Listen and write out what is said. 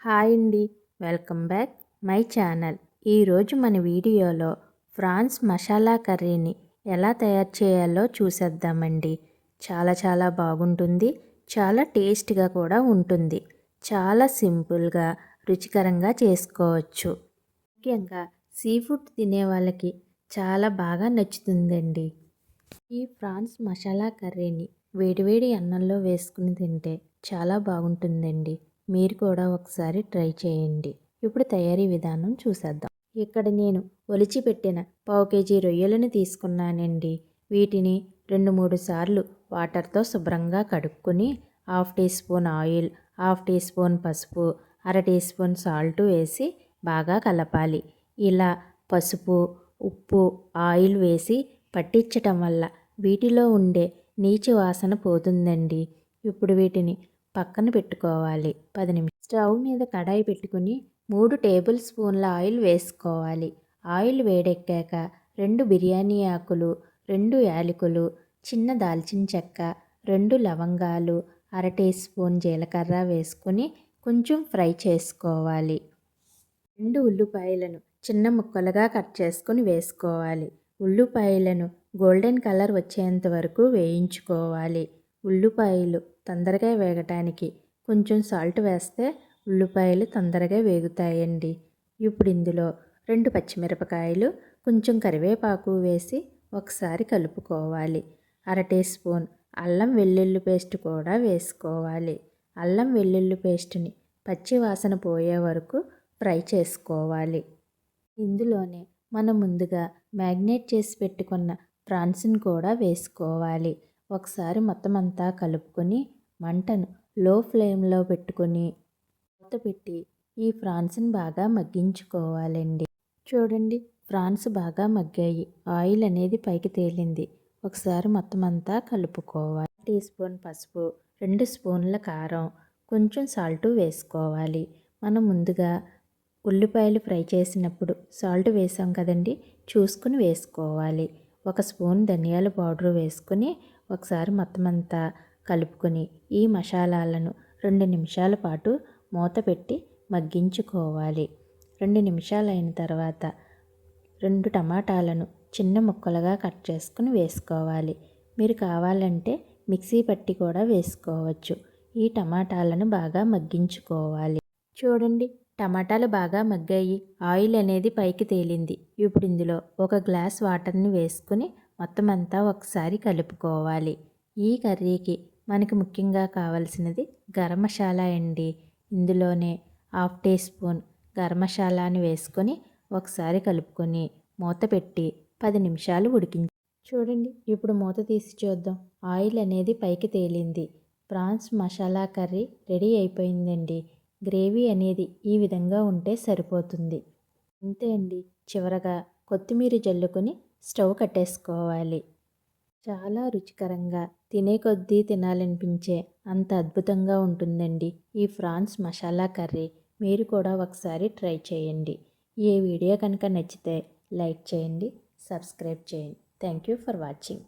Hi అండి. Welcome back my channel. ఈరోజు మన వీడియోలో ఫ్రాన్స్ మసాలా కర్రీని ఎలా తయారు చేయాలో చూసేద్దామండి. చాలా చాలా బాగుంటుంది. చాలా టేస్ట్గా కూడా ఉంటుంది. చాలా సింపుల్గా రుచికరంగా చేసుకోవచ్చు. ముఖ్యంగా సీ ఫుడ్ తినే వాళ్ళకి చాలా బాగా నచ్చుతుందండి. ఈ ఫ్రాన్స్ మసాలా కర్రీని వేడివేడి అన్నంలో వేసుకుని తింటే చాలా బాగుంటుందండి. మీరు కూడా ఒకసారి ట్రై చేయండి. ఇప్పుడు తయారీ విధానం చూసేద్దాం. ఇక్కడ నేను ఒలిచిపెట్టిన పావు కేజీ రొయ్యలను తీసుకున్నానండి. వీటిని రెండు మూడు సార్లు వాటర్తో శుభ్రంగా కడుక్కొని half teaspoon oil half teaspoon పసుపు అర టీ స్పూన్ సాల్ట్ వేసి బాగా కలపాలి. ఇలా పసుపు ఉప్పు ఆయిల్ వేసి పట్టించటం వల్ల వీటిలో ఉండే నీచు వాసన పోతుందండి. ఇప్పుడు వీటిని పక్కన పెట్టుకోవాలి. పది నిమిషం స్టవ్ మీద కడాయి పెట్టుకుని మూడు టేబుల్ స్పూన్ల ఆయిల్ వేసుకోవాలి. ఆయిల్ వేడెక్కాక రెండు బిర్యానీ ఆకులు రెండు యాలకులు చిన్న దాల్చిన చెక్క రెండు లవంగాలు అర టీ స్పూన్ జీలకర్ర వేసుకుని కొంచెం ఫ్రై చేసుకోవాలి. రెండు ఉల్లిపాయలను చిన్న ముక్కలుగా కట్ చేసుకుని వేసుకోవాలి. ఉల్లిపాయలను గోల్డెన్ కలర్ వచ్చేంత వరకు వేయించుకోవాలి. ఉల్లిపాయలు తొందరగా వేగటానికి కొంచెం సాల్ట్ వేస్తే ఉల్లిపాయలు తొందరగా వేగుతాయండి. ఇప్పుడు ఇందులో రెండు పచ్చిమిరపకాయలు కొంచెం కరివేపాకు వేసి ఒకసారి కలుపుకోవాలి. అర టీ స్పూన్ అల్లం వెల్లుల్లి పేస్ట్ కూడా వేసుకోవాలి. అల్లం వెల్లుల్లి పేస్ట్ని పచ్చి వాసన పోయే వరకు ఫ్రై చేసుకోవాలి. ఇందులోనే మనం ముందుగా మ్యాగ్నేట్ చేసి పెట్టుకున్న ప్రాన్స్ని కూడా వేసుకోవాలి. ఒకసారి మొత్తం అంతా కలుపుకొని మంటను లో ఫ్లేమ్లో పెట్టుకొని మూత పెట్టి ఈ ఫ్రాన్స్ని బాగా మగ్గించుకోవాలండి. చూడండి ఫ్రాన్స్ బాగా మగ్గాయి. ఆయిల్ అనేది పైకి తేలింది. ఒకసారి మొత్తం అంతా కలుపుకోవాలి. టీ స్పూన్ పసుపు రెండు స్పూన్ల కారం కొంచెం సాల్ట్ వేసుకోవాలి. మనం ముందుగా ఉల్లిపాయలు ఫ్రై చేసినప్పుడు సాల్ట్ వేసాం కదండి చూసుకుని వేసుకోవాలి. ఒక స్పూన్ ధనియాల పౌడర్ వేసుకుని ఒకసారి మొత్తం అంతా కలుపుకొని ఈ మసాలాలను రెండు నిమిషాల పాటు మూత పెట్టి మగ్గించుకోవాలి. రెండు నిమిషాలు అయిన తర్వాత రెండు టమాటాలను చిన్న ముక్కలుగా కట్ చేసుకుని వేసుకోవాలి. మీరు కావాలంటే మిక్సీ పట్టి కూడా వేసుకోవచ్చు. ఈ టమాటాలను బాగా మగ్గించుకోవాలి. చూడండి టమాటాలు బాగా మగ్గాయి. ఆయిల్ అనేది పైకి తేలింది. ఇప్పుడు ఇందులో ఒక గ్లాస్ వాటర్ని వేసుకుని మొత్తం అంతా ఒకసారి కలుపుకోవాలి. ఈ కర్రీకి మనకి ముఖ్యంగా కావలసినది గరం మసాలా అండి. ఇందులోనే హాఫ్ టీ స్పూన్ గరం మసాలాని వేసుకొని ఒకసారి కలుపుకొని మూత పెట్టి పది నిమిషాలు ఉడికించి. చూడండి ఇప్పుడు మూత తీసి చూద్దాం. ఆయిల్ అనేది పైకి తేలింది. ప్రాన్స్ మసాలా కర్రీ రెడీ అయిపోయిందండి. గ్రేవీ అనేది ఈ విధంగా ఉంటే సరిపోతుంది. అంతే అండి. చివరగా కొత్తిమీర జల్లుకొని స్టవ్ కట్టేసుకోవాలి. చాలా రుచికరంగా తినే కొద్దీ తినాలనిపించే అంత అద్భుతంగా ఉంటుందండి ఈ ఫ్రాన్స్ మసాలా కర్రీ. మీరు కూడా ఒకసారి ట్రై చేయండి. ఈ వీడియో కనుక నచ్చితే లైక్ చేయండి సబ్స్క్రైబ్ చేయండి. Thank you for watching.